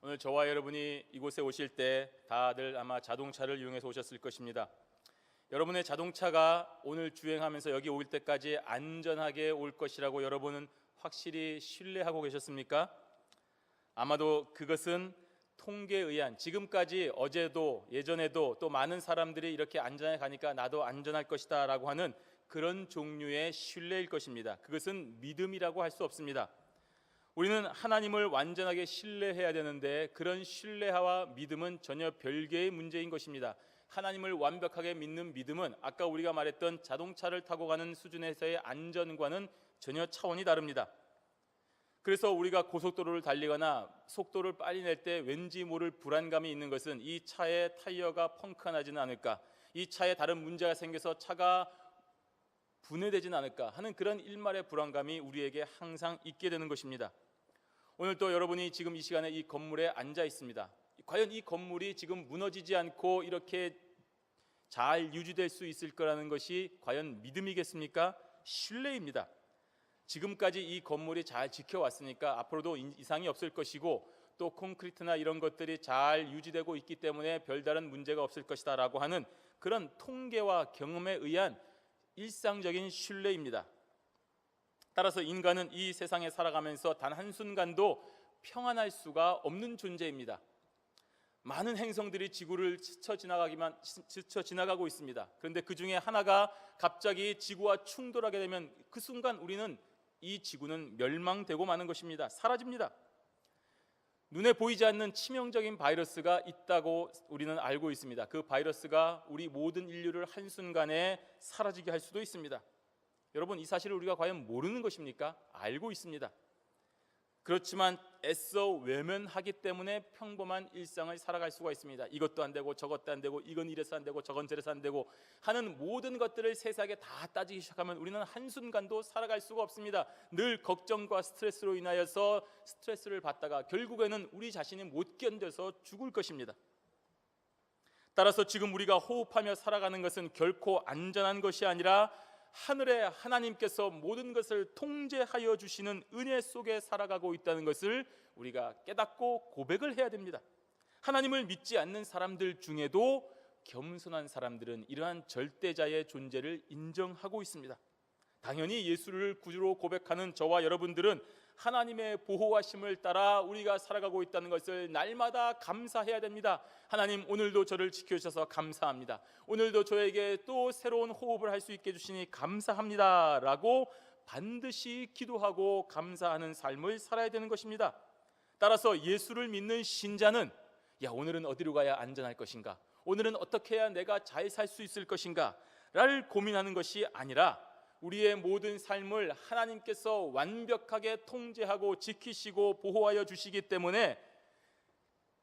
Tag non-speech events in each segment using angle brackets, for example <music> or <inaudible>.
오늘 저와 여러분이 이곳에 오실 때 다들 아마 자동차를 이용해서 오셨을 것입니다. 여러분의 자동차가 오늘 주행하면서 여기 올 때까지 안전하게 올 것이라고 여러분은 확실히 신뢰하고 계셨습니까? 아마도 그것은 통계에 의한 지금까지 어제도 예전에도 또 많은 사람들이 이렇게 안전하게 가니까 나도 안전할 것이다라고 하는 그런 종류의 신뢰일 것입니다. 그것은 믿음이라고 할 수 없습니다. 우리는 하나님을 완전하게 신뢰해야 되는데 그런 신뢰와 믿음은 전혀 별개의 문제인 것입니다. 하나님을 완벽하게 믿는 믿음은 아까 우리가 말했던 자동차를 타고 가는 수준에서의 안전과는 전혀 차원이 다릅니다. 그래서 우리가 고속도로를 달리거나 속도를 빨리 낼 때 왠지 모를 불안감이 있는 것은 이 차의 타이어가 펑크가 나지는 않을까, 이 차에 다른 문제가 생겨서 차가 분해되지는 않을까 하는 그런 일말의 불안감이 우리에게 항상 있게 되는 것입니다. 오늘 또 여러분이 지금 이 시간에 이 건물에 앉아 있습니다. 과연 이 건물이 지금 무너지지 않고 이렇게 잘 유지될 수 있을 거라는 것이 과연 믿음이겠습니까? 신뢰입니다. 지금까지 이 건물이 잘 지켜왔으니까 앞으로도 이상이 없을 것이고 또 콘크리트나 이런 것들이 잘 유지되고 있기 때문에 별다른 문제가 없을 것이다라고 하는 그런 통계와 경험에 의한 일상적인 신뢰입니다. 따라서 인간은 이 세상에 살아가면서 단 한순간도 평안할 수가 없는 존재입니다. 많은 행성들이 지구를 스쳐 지나가기만 스쳐 지나가고 있습니다. 그런데 그 중에 하나가 갑자기 지구와 충돌하게 되면 그 순간 우리는 이 지구는 멸망되고 마는 것입니다. 사라집니다. 눈에 보이지 않는 치명적인 바이러스가 있다고 우리는 알고 있습니다. 그 바이러스가 우리 모든 인류를 한순간에 사라지게 할 수도 있습니다. 여러분 이 사실을 우리가 과연 모르는 것입니까? 알고 있습니다. 그렇지만 애써 외면하기 때문에 평범한 일상을 살아갈 수가 있습니다. 이것도 안 되고 저것도 안 되고 이건 이래서 안 되고 저건 저래서 안 되고 하는 모든 것들을 세상에 다 따지기 시작하면 우리는 한순간도 살아갈 수가 없습니다. 늘 걱정과 스트레스로 인하여서 스트레스를 받다가 결국에는 우리 자신이 못 견뎌서 죽을 것입니다. 따라서 지금 우리가 호흡하며 살아가는 것은 결코 안전한 것이 아니라 하늘의 하나님께서 모든 것을 통제하여 주시는 은혜 속에 살아가고 있다는 것을 우리가 깨닫고 고백을 해야 됩니다. 하나님을 믿지 않는 사람들 중에도 겸손한 사람들은 이러한 절대자의 존재를 인정하고 있습니다. 당연히 예수를 구주로 고백하는 저와 여러분들은 하나님의 보호하심을 따라 우리가 살아가고 있다는 것을 날마다 감사해야 됩니다. 하나님 오늘도 저를 지켜주셔서 감사합니다. 오늘도 저에게 또 새로운 호흡을 할 수 있게 해주시니 감사합니다라고 반드시 기도하고 감사하는 삶을 살아야 되는 것입니다. 따라서 예수를 믿는 신자는 야 오늘은 어디로 가야 안전할 것인가? 오늘은 어떻게 해야 내가 잘 살 수 있을 것인가?를 고민하는 것이 아니라 우리의 모든 삶을 하나님께서 완벽하게 통제하고 지키시고 보호하여 주시기 때문에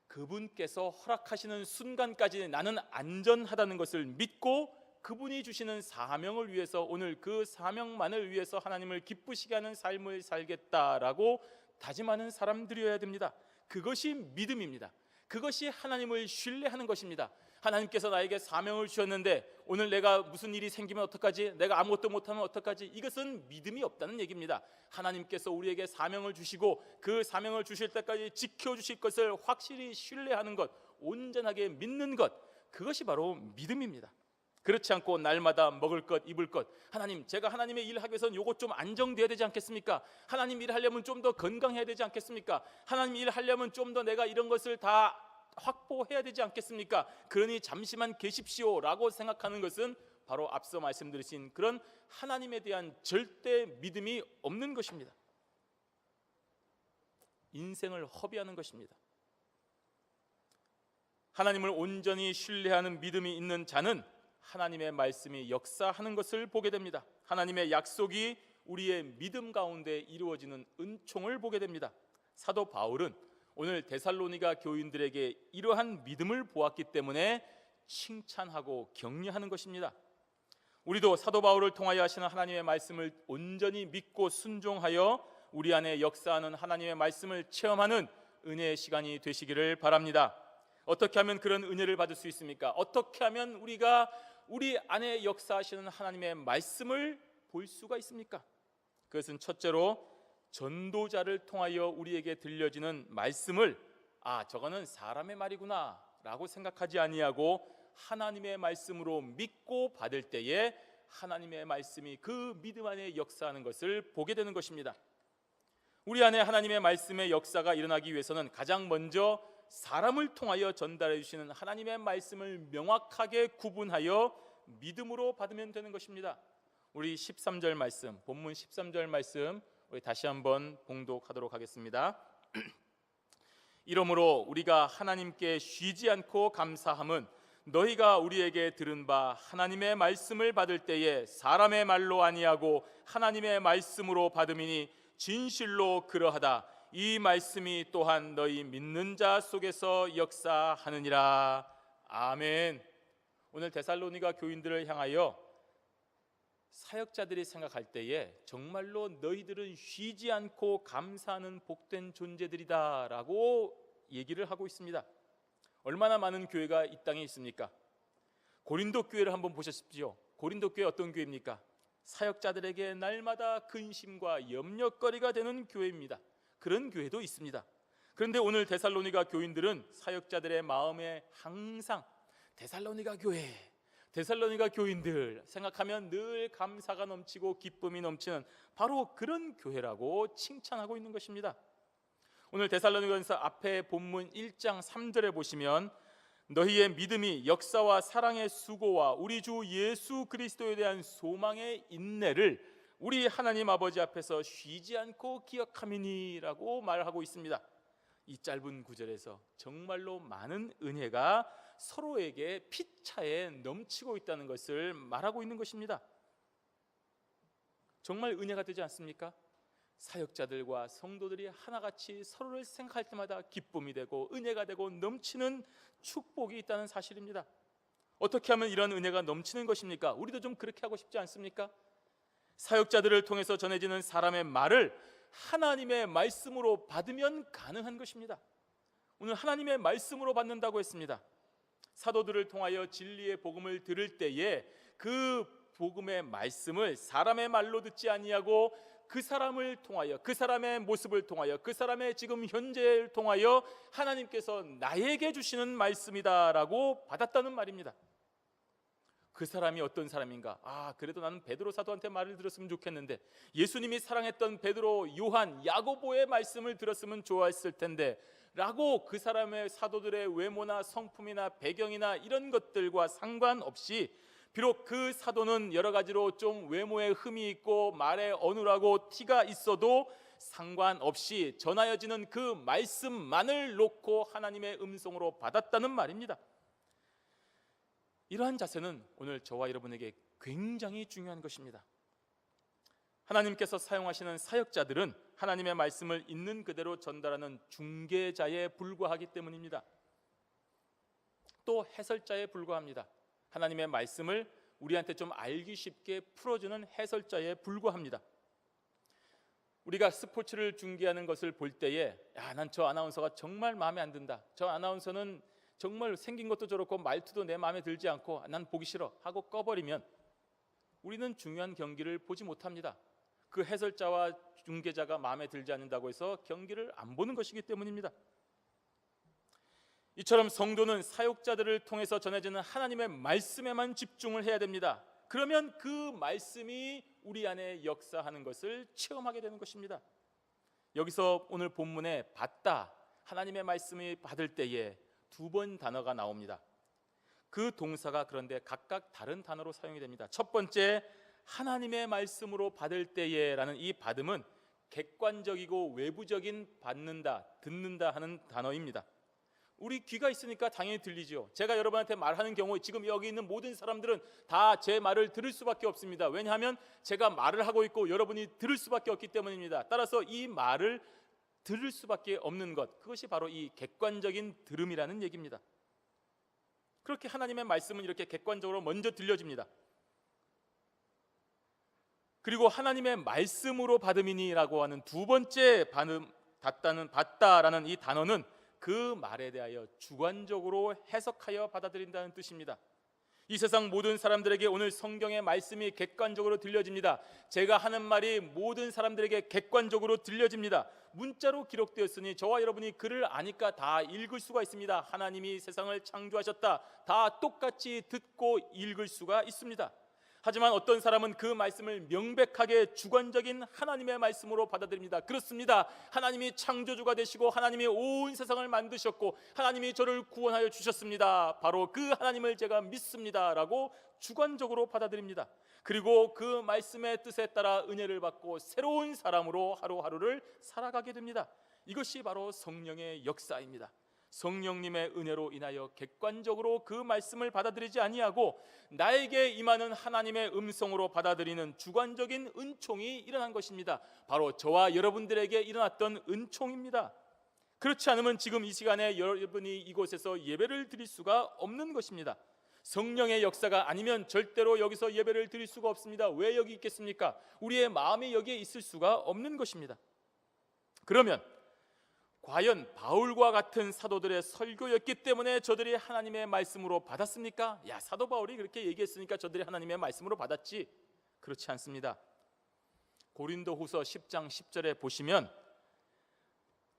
그분께서 허락하시는 순간까지 나는 안전하다는 것을 믿고 그분이 주시는 사명을 위해서 오늘 그 사명만을 위해서 하나님을 기쁘시게 하는 삶을 살겠다라고 다짐하는 사람들이어야 됩니다. 그것이 믿음입니다. 그것이 하나님을 신뢰하는 것입니다. 하나님께서 나에게 사명을 주셨는데 오늘 내가 무슨 일이 생기면 어떡하지? 내가 아무것도 못하면 어떡하지? 이것은 믿음이 없다는 얘기입니다. 하나님께서 우리에게 사명을 주시고 그 사명을 주실 때까지 지켜주실 것을 확실히 신뢰하는 것, 온전하게 믿는 것, 그것이 바로 믿음입니다. 그렇지 않고 날마다 먹을 것, 입을 것. 하나님, 제가 하나님의 일 하기 위해서는 요것 좀 안정돼야 되지 않겠습니까? 하나님 일 하려면 좀 더 건강해야 되지 않겠습니까? 하나님 일 하려면 좀 더 내가 이런 것을 다 확보해야 되지 않겠습니까? 그러니 잠시만 계십시오라고 생각하는 것은 바로 앞서 말씀드린 그런 하나님에 대한 절대 믿음이 없는 것입니다. 인생을 허비하는 것입니다. 하나님을 온전히 신뢰하는 믿음이 있는 자는 하나님의 말씀이 역사하는 것을 보게 됩니다. 하나님의 약속이 우리의 믿음 가운데 이루어지는 은총을 보게 됩니다. 사도 바울은 오늘 데살로니가 교인들에게 이러한 믿음을 보았기 때문에 칭찬하고 격려하는 것입니다. 우리도 사도 바울을 통하여 하시는 하나님의 말씀을 온전히 믿고 순종하여 우리 안에 역사하는 하나님의 말씀을 체험하는 은혜의 시간이 되시기를 바랍니다. 어떻게 하면 그런 은혜를 받을 수 있습니까? 어떻게 하면 우리가 우리 안에 역사하시는 하나님의 말씀을 볼 수가 있습니까? 그것은 첫째로 전도자를 통하여 우리에게 들려지는 말씀을 아 저거는 사람의 말이구나라고 생각하지 아니하고 하나님의 말씀으로 믿고 받을 때에 하나님의 말씀이 그 믿음 안에 역사하는 것을 보게 되는 것입니다. 우리 안에 하나님의 말씀의 역사가 일어나기 위해서는 가장 먼저 사람을 통하여 전달해 주시는 하나님의 말씀을 명확하게 구분하여 믿음으로 받으면 되는 것입니다. 우리 13절 말씀, 본문 13절 말씀 우리 다시 한번 봉독하도록 하겠습니다. <clears throat> 이러므로 우리가 하나님께 쉬지 않고 감사함은 너희가 우리에게 들은 바 하나님의 말씀을 받을 때에 사람의 말로 아니하고 하나님의 말씀으로 받음이니 진실로 그러하다. 이 말씀이 또한 너희 믿는 자 속에서 역사하느니라. 아멘. 오늘 데살로니가 교인들을 향하여 사역자들이 생각할 때에 정말로 너희들은 쉬지 않고 감사하는 복된 존재들이다라고 얘기를 하고 있습니다. 얼마나 많은 교회가 이 땅에 있습니까? 고린도 교회를 한번 보셨습시오. 고린도 교회 어떤 교회입니까? 사역자들에게 날마다 근심과 염려거리가 되는 교회입니다. 그런 교회도 있습니다. 그런데 오늘 데살로니가 교인들은 사역자들의 마음에 항상 데살로니가 교회, 데살로니가 교인들 생각하면 늘 감사가 넘치고 기쁨이 넘치는 바로 그런 교회라고 칭찬하고 있는 것입니다. 오늘 데살로니가서 앞에 본문 1장 3절에 보시면 너희의 믿음이 역사와 사랑의 수고와 우리 주 예수 그리스도에 대한 소망의 인내를 우리 하나님 아버지 앞에서 쉬지 않고 기억함이니라고 말하고 있습니다. 이 짧은 구절에서 정말로 많은 은혜가 서로에게 피차에 넘치고 있다는 것을 말하고 있는 것입니다. 정말 은혜가 되지 않습니까? 사역자들과 성도들이 하나같이 서로를 생각할 때마다 기쁨이 되고 은혜가 되고 넘치는 축복이 있다는 사실입니다. 어떻게 하면 이런 은혜가 넘치는 것입니까? 우리도 좀 그렇게 하고 싶지 않습니까? 사역자들을 통해서 전해지는 사람의 말을 하나님의 말씀으로 받으면 가능한 것입니다. 오늘 하나님의 말씀으로 받는다고 했습니다. 사도들을 통하여 진리의 복음을 들을 때에 그 복음의 말씀을 사람의 말로 듣지 아니하고 그 사람을 통하여 그 사람의 모습을 통하여 그 사람의 지금 현재를 통하여 하나님께서 나에게 주시는 말씀이다라고 받았다는 말입니다. 그 사람이 어떤 사람인가? 아, 그래도 나는 베드로 사도한테 말을 들었으면 좋겠는데 예수님이 사랑했던 베드로, 요한, 야고보의 말씀을 들었으면 좋았을 텐데 라고 그 사람의 사도들의 외모나 성품이나 배경이나 이런 것들과 상관없이 비록 그 사도는 여러 가지로 좀 외모에 흠이 있고 말에 어눌하고 티가 있어도 상관없이 전하여지는 그 말씀만을 놓고 하나님의 음성으로 받았다는 말입니다. 이러한 자세는 오늘 저와 여러분에게 굉장히 중요한 것입니다. 하나님께서 사용하시는 사역자들은 하나님의 말씀을 있는 그대로 전달하는 중개자에 불과하기 때문입니다. 또 해설자에 불과합니다. 하나님의 말씀을 우리한테 좀 알기 쉽게 풀어주는 해설자에 불과합니다. 우리가 스포츠를 중계하는 것을 볼 때에 야, 난 저 아나운서가 정말 마음에 안 든다. 저 아나운서는 정말 생긴 것도 저렇고 말투도 내 마음에 들지 않고 난 보기 싫어 하고 꺼버리면 우리는 중요한 경기를 보지 못합니다. 그 해설자와 중계자가 마음에 들지 않는다고 해서 경기를 안 보는 것이기 때문입니다. 이처럼 성도는 사역자들을 통해서 전해지는 하나님의 말씀에만 집중을 해야 됩니다. 그러면 그 말씀이 우리 안에 역사하는 것을 체험하게 되는 것입니다. 여기서 오늘 본문에 받다 하나님의 말씀이 받을 때에 두 번 단어가 나옵니다. 그 동사가 그런데 각각 다른 단어로 사용이 됩니다. 첫 번째 하나님의 말씀으로 받을 때에라는 이 받음은 객관적이고 외부적인 받는다, 듣는다 하는 단어입니다. 우리 귀가 있으니까 당연히 들리죠. 제가 여러분한테 말하는 경우에 지금 여기 있는 모든 사람들은 다 제 말을 들을 수밖에 없습니다. 왜냐하면 제가 말을 하고 있고 여러분이 들을 수밖에 없기 때문입니다. 따라서 이 말을 들을 수밖에 없는 것 그것이 바로 이 객관적인 들음이라는 얘기입니다. 그렇게 하나님의 말씀은 이렇게 객관적으로 먼저 들려집니다. 그리고 하나님의 말씀으로 받음이니라고 하는 두 번째 받음 받다는 받다라는 이 단어는 그 말에 대하여 주관적으로 해석하여 받아들인다는 뜻입니다. 이 세상 모든 사람들에게 오늘 성경의 말씀이 객관적으로 들려집니다. 제가 하는 말이 모든 사람들에게 객관적으로 들려집니다. 문자로 기록되었으니 저와 여러분이 글을 아니까 다 읽을 수가 있습니다. 하나님이 세상을 창조하셨다. 다 똑같이 듣고 읽을 수가 있습니다. 하지만 어떤 사람은 그 말씀을 명백하게 주관적인 하나님의 말씀으로 받아들입니다. 그렇습니다. 하나님이 창조주가 되시고 하나님이 온 세상을 만드셨고 하나님이 저를 구원하여 주셨습니다. 바로 그 하나님을 제가 믿습니다라고 주관적으로 받아들입니다. 그리고 그 말씀의 뜻에 따라 은혜를 받고 새로운 사람으로 하루하루를 살아가게 됩니다. 이것이 바로 성령의 역사입니다. 성령님의 은혜로 인하여 객관적으로 그 말씀을 받아들이지 아니하고 나에게 임하는 하나님의 음성으로 받아들이는 주관적인 은총이 일어난 것입니다. 바로 저와 여러분들에게 일어났던 은총입니다. 그렇지 않으면 지금 이 시간에 여러분이 이곳에서 예배를 드릴 수가 없는 것입니다. 성령의 역사가 아니면 절대로 여기서 예배를 드릴 수가 없습니다. 왜 여기 있겠습니까? 우리의 마음이 여기에 있을 수가 없는 것입니다. 그러면 과연 바울과 같은 사도들의 설교였기 때문에 저들이 하나님의 말씀으로 받았습니까? 야, 사도 바울이 그렇게 얘기했으니까 저들이 하나님의 말씀으로 받았지. 그렇지 않습니다. 고린도후서 10장 10절에 보시면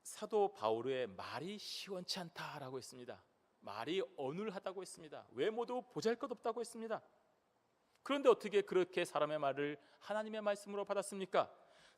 사도 바울의 말이 시원치 않다라고 했습니다. 말이 어눌하다고 했습니다. 외모도 보잘것없다고 했습니다. 그런데 어떻게 그렇게 사람의 말을 하나님의 말씀으로 받았습니까?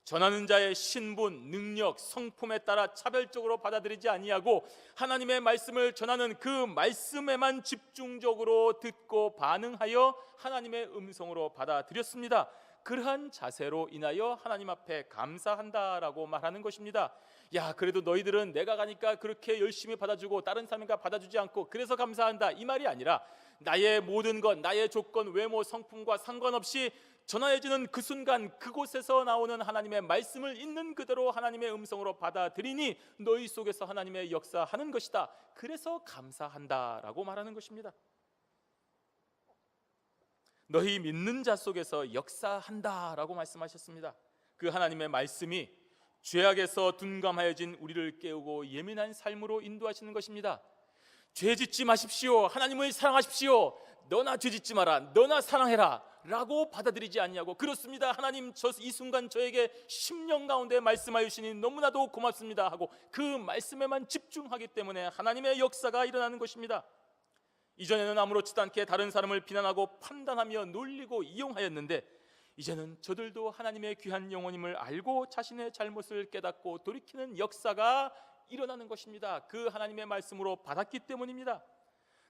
전하는 자의 신분, 능력, 성품에 따라 차별적으로 받아들이지 아니하고 하나님의 말씀을 전하는 그 말씀에만 집중적으로 듣고 반응하여 하나님의 음성으로 받아들였습니다. 그러한 자세로 인하여 하나님 앞에 감사한다라고 말하는 것입니다. 야, 그래도 너희들은 내가 가니까 그렇게 열심히 받아주고 다른 사람과 받아주지 않고 그래서 감사한다. 이 말이 아니라 나의 모든 것, 나의 조건, 외모, 성품과 상관없이 전하여지는 그 순간 그곳에서 나오는 하나님의 말씀을 있는 그대로 하나님의 음성으로 받아들이니 너희 속에서 하나님의 역사하는 것이다. 그래서 감사한다라고 말하는 것입니다. 너희 믿는 자 속에서 역사한다라고 말씀하셨습니다. 그 하나님의 말씀이 죄악에서 둔감하여진 우리를 깨우고 예민한 삶으로 인도하시는 것입니다. 죄 짓지 마십시오. 하나님을 사랑하십시오. 너나 죄 짓지 마라. 너나 사랑해라. 라고 받아들이지 않냐고 그렇습니다. 하나님 저 이 순간 저에게 10년 가운데 말씀하여 주시니 너무나도 고맙습니다 하고 그 말씀에만 집중하기 때문에 하나님의 역사가 일어나는 것입니다. 이전에는 아무렇지도 않게 다른 사람을 비난하고 판단하며 놀리고 이용하였는데 이제는 저들도 하나님의 귀한 영혼임을 알고 자신의 잘못을 깨닫고 돌이키는 역사가 일어나는 것입니다. 그 하나님의 말씀으로 받았기 때문입니다.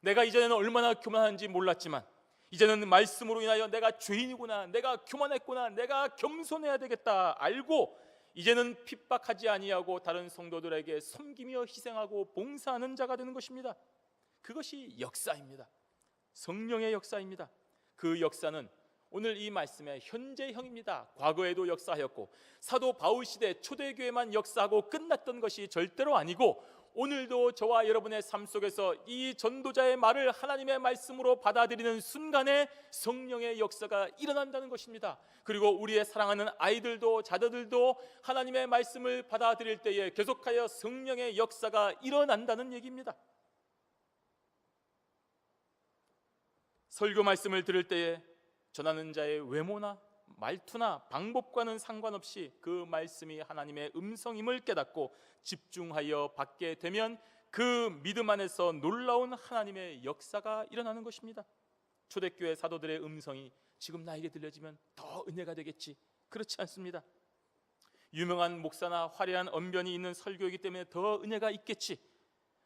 내가 이전에는 얼마나 교만한지 몰랐지만 이제는 말씀으로 인하여 내가 죄인이구나, 내가 교만했구나, 내가 겸손해야 되겠다 알고 이제는 핍박하지 아니하고 다른 성도들에게 섬기며 희생하고 봉사하는 자가 되는 것입니다. 그것이 역사입니다. 성령의 역사입니다. 그 역사는 오늘 이 말씀의 현재형입니다. 과거에도 역사하였고 사도 바울 시대 초대교회만 역사하고 끝났던 것이 절대로 아니고 오늘도 저와 여러분의 삶 속에서 이 전도자의 말을 하나님의 말씀으로 받아들이는 순간에 성령의 역사가 일어난다는 것입니다. 그리고 우리의 사랑하는 아이들도 자녀들도 하나님의 말씀을 받아들일 때에 계속하여 성령의 역사가 일어난다는 얘기입니다. 설교 말씀을 들을 때에 전하는 자의 외모나 말투나 방법과는 상관없이 그 말씀이 하나님의 음성임을 깨닫고 집중하여 받게 되면 그 믿음 안에서 놀라운 하나님의 역사가 일어나는 것입니다. 초대교회 사도들의 음성이 지금 나에게 들려지면 더 은혜가 되겠지. 그렇지 않습니다. 유명한 목사나 화려한 언변이 있는 설교이기 때문에 더 은혜가 있겠지.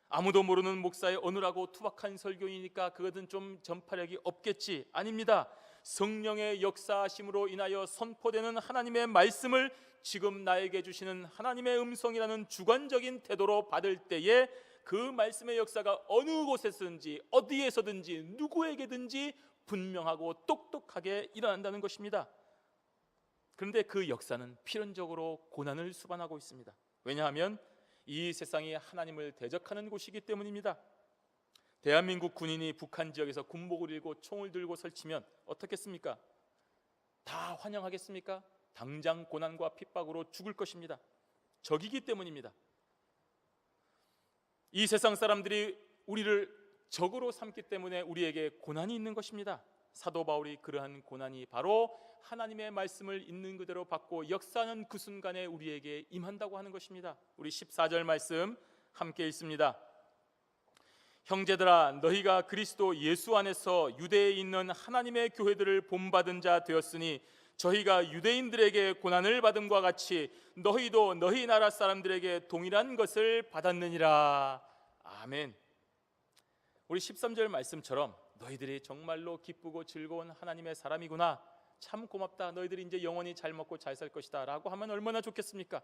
아무도 모르는 목사의 어눌하고 투박한 설교이니까 그것은 좀 전파력이 없겠지. 아닙니다. 성령의 역사하심으로 인하여 선포되는 하나님의 말씀을 지금 나에게 주시는 하나님의 음성이라는 주관적인 태도로 받을 때에 그 말씀의 역사가 어느 곳에서든지 어디에서든지 누구에게든지 분명하고 똑똑하게 일어난다는 것입니다. 그런데 그 역사는 필연적으로 고난을 수반하고 있습니다. 왜냐하면 이 세상이 하나님을 대적하는 곳이기 때문입니다. 대한민국 군인이 북한 지역에서 군복을 입고 총을 들고 설치면 어떻겠습니까? 다 환영하겠습니까? 당장 고난과 핍박으로 죽을 것입니다. 적이기 때문입니다. 이 세상 사람들이 우리를 적으로 삼기 때문에 우리에게 고난이 있는 것입니다. 사도 바울이 그러한 고난이 바로 하나님의 말씀을 있는 그대로 받고 역사하는 그 순간에 우리에게 임한다고 하는 것입니다. 우리 14절 말씀 함께 읽습니다. 형제들아 너희가 그리스도 예수 안에서 유대에 있는 하나님의 교회들을 본받은 자 되었으니 저희가 유대인들에게 고난을 받음과 같이 너희도 너희 나라 사람들에게 동일한 것을 받았느니라. 아멘. 우리 13절 말씀처럼 너희들이 정말로 기쁘고 즐거운 하나님의 사람이구나. 참 고맙다. 너희들이 이제 영원히 잘 먹고 잘 살 것이다라고 하면 얼마나 좋겠습니까?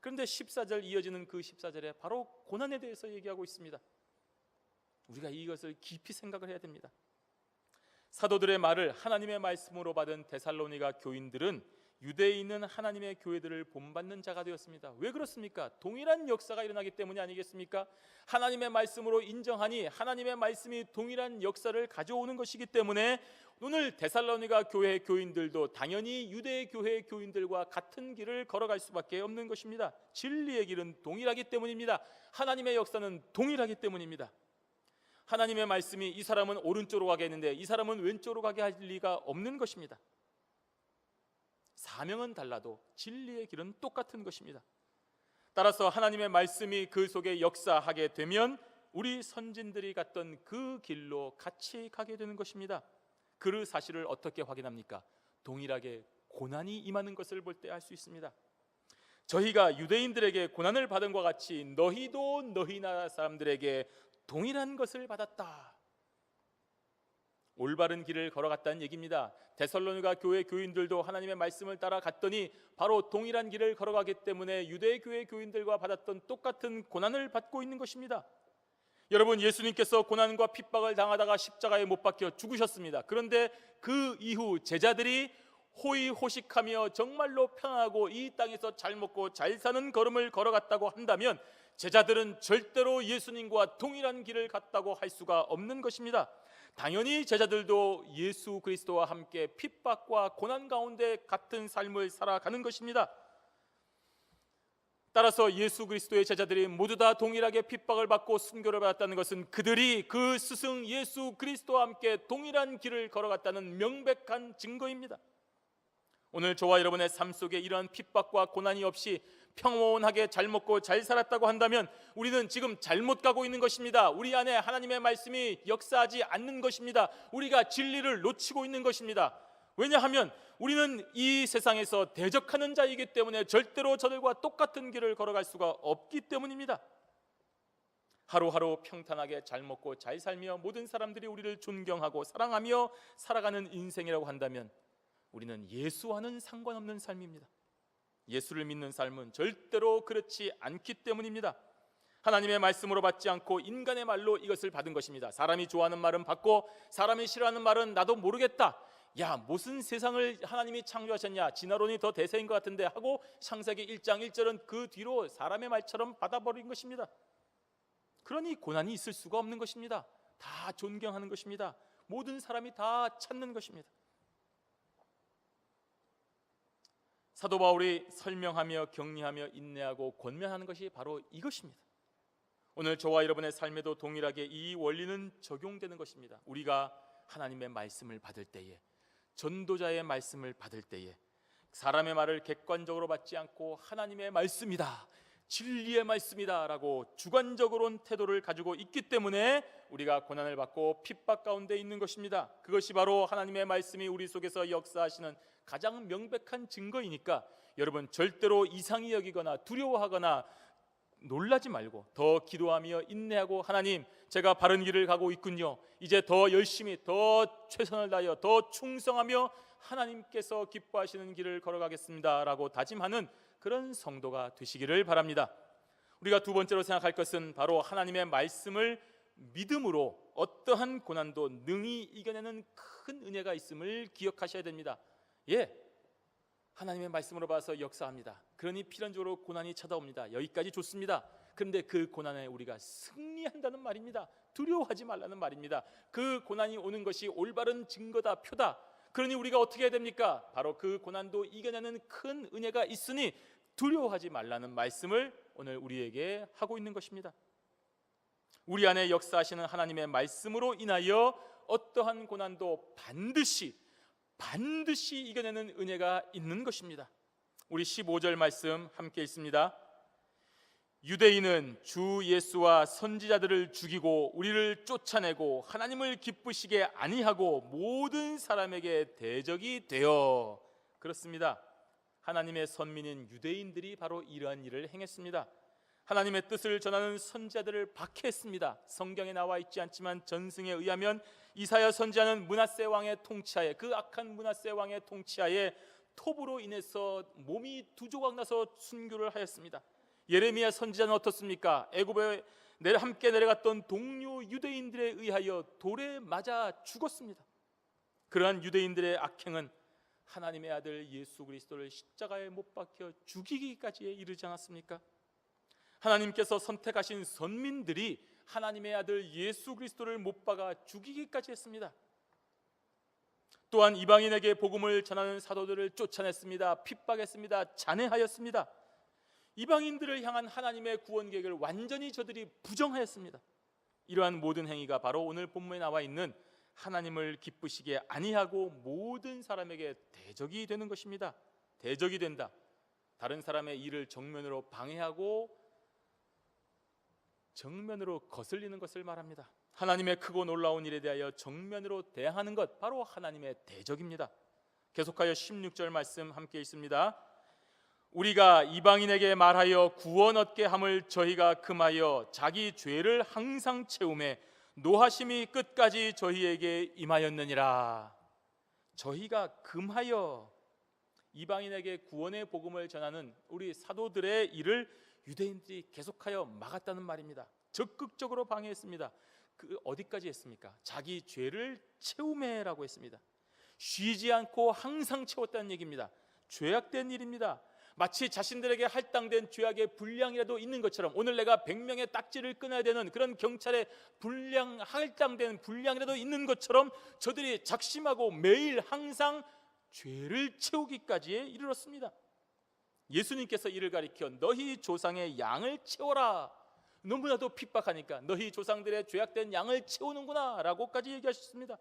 그런데 14절 이어지는 그 14절에 바로 고난에 대해서 얘기하고 있습니다. 우리가 이것을 깊이 생각을 해야 됩니다. 사도들의 말을 하나님의 말씀으로 받은 데살로니가 교인들은 유대에 있는 하나님의 교회들을 본받는 자가 되었습니다. 왜 그렇습니까? 동일한 역사가 일어나기 때문이 아니겠습니까? 하나님의 말씀으로 인정하니 하나님의 말씀이 동일한 역사를 가져오는 것이기 때문에 오늘 데살로니가 교회 교인들도 당연히 유대 교회 교인들과 같은 길을 걸어갈 수밖에 없는 것입니다. 진리의 길은 동일하기 때문입니다. 하나님의 역사는 동일하기 때문입니다. 하나님의 말씀이 이 사람은 오른쪽으로 가게 했는데 이 사람은 왼쪽으로 가게 할 리가 없는 것입니다. 사명은 달라도 진리의 길은 똑같은 것입니다. 따라서 하나님의 말씀이 그 속에 역사하게 되면 우리 선진들이 갔던 그 길로 같이 가게 되는 것입니다. 그 사실을 어떻게 확인합니까? 동일하게 고난이 임하는 것을 볼 때 알 수 있습니다. 저희가 유대인들에게 고난을 받은 것 같이 너희도 너희 나라 사람들에게 동일한 것을 받았다. 올바른 길을 걸어갔다는 얘기입니다. 데살로니가 교회 교인들도 하나님의 말씀을 따라 갔더니 바로 동일한 길을 걸어가기 때문에 유대 교회 교인들과 받았던 똑같은 고난을 받고 있는 것입니다. 여러분 예수님께서 고난과 핍박을 당하다가 십자가에 못 박혀 죽으셨습니다. 그런데 그 이후 제자들이 호의호식하며 정말로 평하고 이 땅에서 잘 먹고 잘 사는 걸음을 걸어갔다고 한다면 제자들은 절대로 예수님과 동일한 길을 갔다고 할 수가 없는 것입니다. 당연히 제자들도 예수 그리스도와 함께 핍박과 고난 가운데 같은 삶을 살아가는 것입니다. 따라서 예수 그리스도의 제자들이 모두 다 동일하게 핍박을 받고 순교를 받았다는 것은 그들이 그 스승 예수 그리스도와 함께 동일한 길을 걸어갔다는 명백한 증거입니다. 오늘 저와 여러분의 삶 속에 이러한 핍박과 고난이 없이 평온하게 잘 먹고 잘 살았다고 한다면 우리는 지금 잘못 가고 있는 것입니다. 우리 안에 하나님의 말씀이 역사하지 않는 것입니다. 우리가 진리를 놓치고 있는 것입니다. 왜냐하면 우리는 이 세상에서 대적하는 자이기 때문에 절대로 저들과 똑같은 길을 걸어갈 수가 없기 때문입니다. 하루하루 평탄하게 잘 먹고 잘 살며 모든 사람들이 우리를 존경하고 사랑하며 살아가는 인생이라고 한다면 우리는 예수와는 상관없는 삶입니다. 예수를 믿는 삶은 절대로 그렇지 않기 때문입니다. 하나님의 말씀으로 받지 않고 인간의 말로 이것을 받은 것입니다. 사람이 좋아하는 말은 받고 사람이 싫어하는 말은 나도 모르겠다. 야, 무슨 세상을 하나님이 창조하셨냐? 진화론이 더 대세인 것 같은데 하고 창세기 1장 1절은 그 뒤로 사람의 말처럼 받아버린 것입니다. 그러니 고난이 있을 수가 없는 것입니다. 다 존경하는 것입니다. 모든 사람이 다 찾는 것입니다. 사도 바울이 설명하며 격리하며 인내하고 권면하는 것이 바로 이것입니다. 오늘 저와 여러분의 삶에도 동일하게 이 원리는 적용되는 것입니다. 우리가 하나님의 말씀을 받을 때에 전도자의 말씀을 받을 때에 사람의 말을 객관적으로 받지 않고 하나님의 말씀이다. 진리의 말씀이다라고 주관적으로는 태도를 가지고 있기 때문에 우리가 고난을 받고 핍박 가운데 있는 것입니다. 그것이 바로 하나님의 말씀이 우리 속에서 역사하시는 가장 명백한 증거이니까 여러분 절대로 이상히 여기거나 두려워하거나 놀라지 말고 더 기도하며 인내하고 하나님 제가 바른 길을 가고 있군요. 이제 더 열심히 더 최선을 다하여 더 충성하며 하나님께서 기뻐하시는 길을 걸어가겠습니다라고 다짐하는 그런 성도가 되시기를 바랍니다. 우리가 두 번째로 생각할 것은 바로 하나님의 말씀을 믿음으로 어떠한 고난도 능히 이겨내는 큰 은혜가 있음을 기억하셔야 됩니다. 예. 하나님의 말씀으로 봐서 역사합니다. 그러니 필연적으로 고난이 찾아옵니다. 여기까지 좋습니다. 그런데 그 고난에 우리가 승리한다는 말입니다. 두려워하지 말라는 말입니다. 그 고난이 오는 것이 올바른 증거다, 표다. 그러니 우리가 어떻게 해야 됩니까? 바로 그 고난도 이겨내는 큰 은혜가 있으니 두려워하지 말라는 말씀을 오늘 우리에게 하고 있는 것입니다. 우리 안에 역사하시는 하나님의 말씀으로 인하여 어떠한 고난도 반드시 반드시 이겨내는 은혜가 있는 것입니다. 우리 15절 말씀 함께 있습니다. 유대인은 주 예수와 선지자들을 죽이고 우리를 쫓아내고 하나님을 기쁘시게 아니하고 모든 사람에게 대적이 되어 그렇습니다. 하나님의 선민인 유대인들이 바로 이러한 일을 행했습니다. 하나님의 뜻을 전하는 선지자들을 박해했습니다. 성경에 나와 있지 않지만 전승에 의하면 이사야 선지자는 문하세 왕의 통치하에 그 악한 문하세 왕의 통치하에 톱으로 인해서 몸이 두 조각 나서 순교를 하였습니다. 예레미야 선지자는 어떻습니까? 애굽에 함께 내려갔던 동료 유대인들에 의하여 돌에 맞아 죽었습니다. 그러한 유대인들의 악행은 하나님의 아들 예수 그리스도를 십자가에 못 박혀 죽이기까지 이르지 않았습니까? 하나님께서 선택하신 선민들이 하나님의 아들 예수 그리스도를 못 박아 죽이기까지 했습니다. 또한 이방인에게 복음을 전하는 사도들을 쫓아냈습니다. 핍박했습니다. 잔해하였습니다. 이방인들을 향한 하나님의 구원 계획을 완전히 저들이 부정하였습니다. 이러한 모든 행위가 바로 오늘 본문에 나와 있는 하나님을 기쁘시게 아니하고 모든 사람에게 대적이 되는 것입니다. 대적이 된다. 다른 사람의 일을 정면으로 방해하고 정면으로 거슬리는 것을 말합니다. 하나님의 크고 놀라운 일에 대하여 정면으로 대항하는 것 바로 하나님의 대적입니다. 계속하여 16절 말씀 함께 있습니다. 우리가 이방인에게 말하여 구원 얻게 함을 저희가 금하여 자기 죄를 항상 채움에 노하심이 끝까지 저희에게 임하였느니라. 저희가 금하여 이방인에게 구원의 복음을 전하는 우리 사도들의 일을 유대인들이 계속하여 막았다는 말입니다. 적극적으로 방해했습니다. 그 어디까지 했습니까? 자기 죄를 채우매라고 했습니다. 쉬지 않고 항상 채웠다는 얘기입니다. 죄악된 일입니다. 마치 자신들에게 할당된 죄악의 분량이라도 있는 것처럼 오늘 내가 100명의 딱지를 끊어야 되는 그런 경찰의 분량 할당된 분량이라도 있는 것처럼 저들이 작심하고 매일 항상 죄를 채우기까지에 이르렀습니다. 예수님께서 이를 가리켜 너희 조상의 양을 채워라. 너무나도 핍박하니까 너희 조상들의 죄악된 양을 채우는구나라고까지 얘기하셨습니다.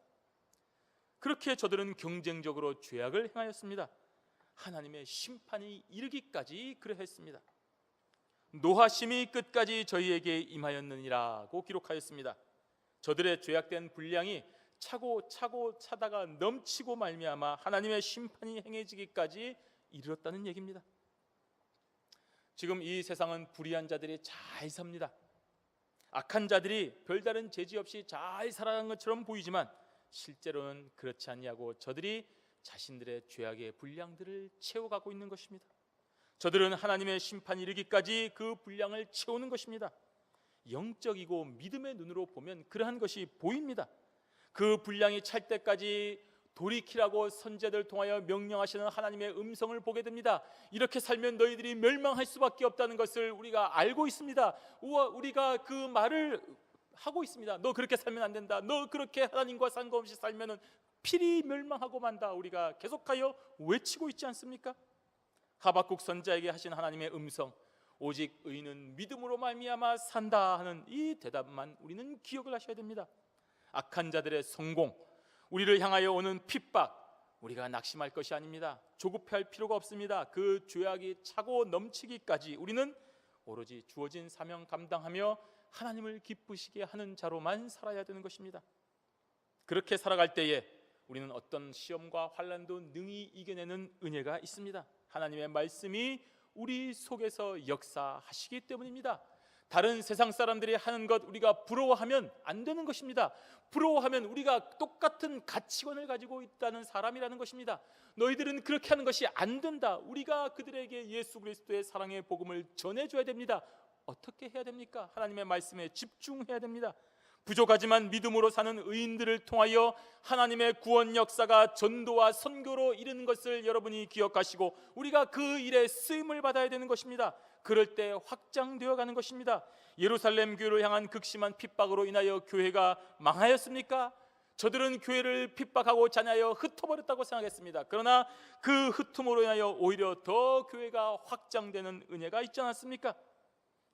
그렇게 저들은 경쟁적으로 죄악을 행하였습니다. 하나님의 심판이 이르기까지 그러했습니다. 노하심이 끝까지 저희에게 임하였느니라고 기록하였습니다. 저들의 죄악된 분량이 차고 차고 차다가 넘치고 말미암아 하나님의 심판이 행해지기까지 이르렀다는 얘기입니다. 지금 이 세상은 불의한 자들이 잘 삽니다. 악한 자들이 별다른 죄지 없이 잘 살아가는 것처럼 보이지만 실제로는 그렇지 않냐고 저들이 자신들의 죄악의 분량들을 채워가고 있는 것입니다. 저들은 하나님의 심판이 이르기까지 그 분량을 채우는 것입니다. 영적이고 믿음의 눈으로 보면 그러한 것이 보입니다. 그 분량이 찰 때까지 돌이키라고 선제들 통하여 명령하시는 하나님의 음성을 보게 됩니다. 이렇게 살면 너희들이 멸망할 수밖에 없다는 것을 우리가 알고 있습니다. 우리가 그 말을 하고 있습니다. 너 그렇게 살면 안 된다. 너 그렇게 하나님과 상관없이 살면은 필히 멸망하고 만다. 우리가 계속하여 외치고 있지 않습니까? 하박국 선자에게 하신 하나님의 음성 오직 의는 믿음으로 말미암아 산다 하는 이 대답만 우리는 기억을 하셔야 됩니다. 악한 자들의 성공, 우리를 향하여 오는 핍박, 우리가 낙심할 것이 아닙니다. 조급해할 필요가 없습니다. 그 죄악이 차고 넘치기까지 우리는 오로지 주어진 사명 감당하며 하나님을 기쁘시게 하는 자로만 살아야 되는 것입니다. 그렇게 살아갈 때에 우리는 어떤 시험과 환란도 능히 이겨내는 은혜가 있습니다. 하나님의 말씀이 우리 속에서 역사하시기 때문입니다. 다른 세상 사람들이 하는 것 우리가 부러워하면 안 되는 것입니다. 부러워하면 우리가 똑같은 가치관을 가지고 있다는 사람이라는 것입니다. 너희들은 그렇게 하는 것이 안 된다. 우리가 그들에게 예수 그리스도의 사랑의 복음을 전해 줘야 됩니다. 어떻게 해야 됩니까? 하나님의 말씀에 집중해야 됩니다. 부족하지만 믿음으로 사는 의인들을 통하여 하나님의 구원 역사가 전도와 선교로 이르는 것을 여러분이 기억하시고 우리가 그 일에 쓰임을 받아야 되는 것입니다. 그럴 때 확장되어 가는 것입니다. 예루살렘 교회를 향한 극심한 핍박으로 인하여 교회가 망하였습니까? 저들은 교회를 핍박하고 잔하여 흩어버렸다고 생각했습니다. 그러나 그 흩음으로 인하여 오히려 더 교회가 확장되는 은혜가 있지 않았습니까?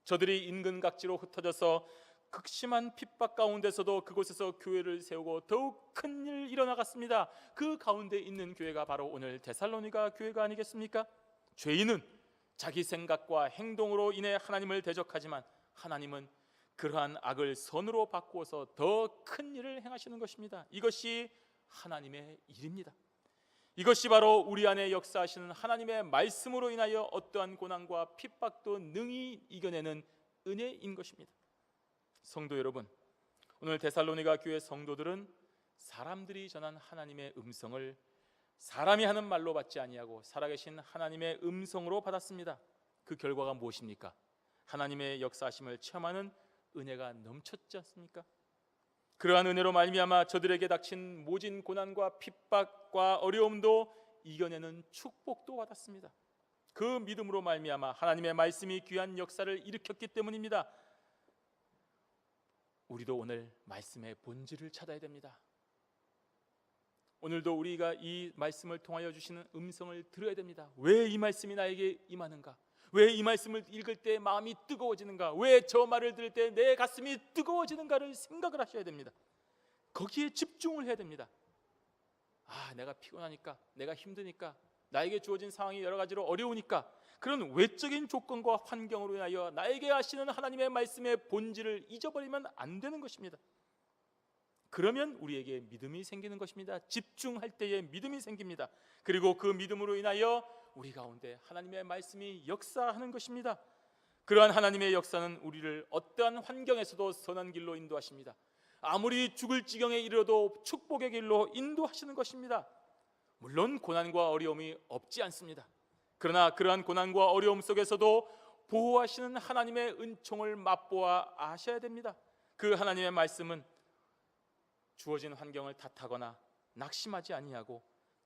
저들이 인근 각지로 흩어져서 극심한 핍박 가운데서도 그곳에서 교회를 세우고 더욱 큰 일 일어나갔습니다. 그 가운데 있는 교회가 바로 오늘 데살로니가 교회가 아니겠습니까? 죄인은 자기 생각과 행동으로 인해 하나님을 대적하지만 하나님은 그러한 악을 선으로 바꾸어서 더 큰 일을 행하시는 것입니다. 이것이 하나님의 일입니다. 이것이 바로 우리 안에 역사하시는 하나님의 말씀으로 인하여 어떠한 고난과 핍박도 능히 이겨내는 은혜인 것입니다. 성도 여러분, 오늘 데살로니가 교회 성도들은 사람들이 전한 하나님의 음성을 사람이 하는 말로 받지 아니하고 살아계신 하나님의 음성으로 받았습니다. 그 결과가 무엇입니까? 하나님의 역사하심을 체험하는 은혜가 넘쳤지 않습니까? 그러한 은혜로 말미암아 저들에게 닥친 모진 고난과 핍박과 어려움도 이겨내는 축복도 받았습니다. 그 믿음으로 말미암아 하나님의 말씀이 귀한 역사를 일으켰기 때문입니다. 우리도 오늘 말씀의 본질을 찾아야 됩니다. 오늘도 우리가 이 말씀을 통하여 주시는 음성을 들어야 됩니다. 왜 이 말씀이 나에게 임하는가? 왜 이 말씀을 읽을 때 마음이 뜨거워지는가? 왜 저 말을 들을 때 내 가슴이 뜨거워지는가를 생각을 하셔야 됩니다. 거기에 집중을 해야 됩니다. 아, 내가 피곤하니까, 내가 힘드니까, 나에게 주어진 상황이 여러 가지로 어려우니까 그런 외적인 조건과 환경으로 인하여 나에게 하시는 하나님의 말씀의 본질을 잊어버리면 안 되는 것입니다. 그러면 우리에게 믿음이 생기는 것입니다. 집중할 때에 믿음이 생깁니다. 그리고 그 믿음으로 인하여 우리 가운데 하나님의 말씀이 역사하는 것입니다. 그러한 하나님의 역사는 우리를 어떠한 환경에서도 선한 길로 인도하십니다. 아무리 죽을 지경에 이르러도 축복의 길로 인도하시는 것입니다. 물론 고난과 어려움이 없지 않습니다. 그러나 그러한 고난과 어려움 속에서도 보호하시는 하나님의 은총을 맛보아 아셔야 됩니다. 그 하나님의 말씀은 주어진 환경을 탓하거나 낙심하지 아니하고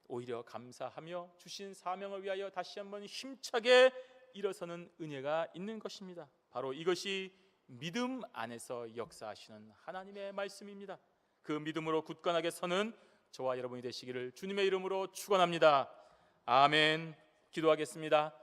오히려 감사하며 주신 사명을 위하여 다시 한번 힘차게 일어서는 은혜가 있는 것입니다. 바로 이것이 믿음 안에서 역사하시는 하나님의 말씀입니다. 그 믿음으로 굳건하게 서는 저와 여러분이 되시기를 주님의 이름으로 축원합니다. 아멘. 기도하겠습니다.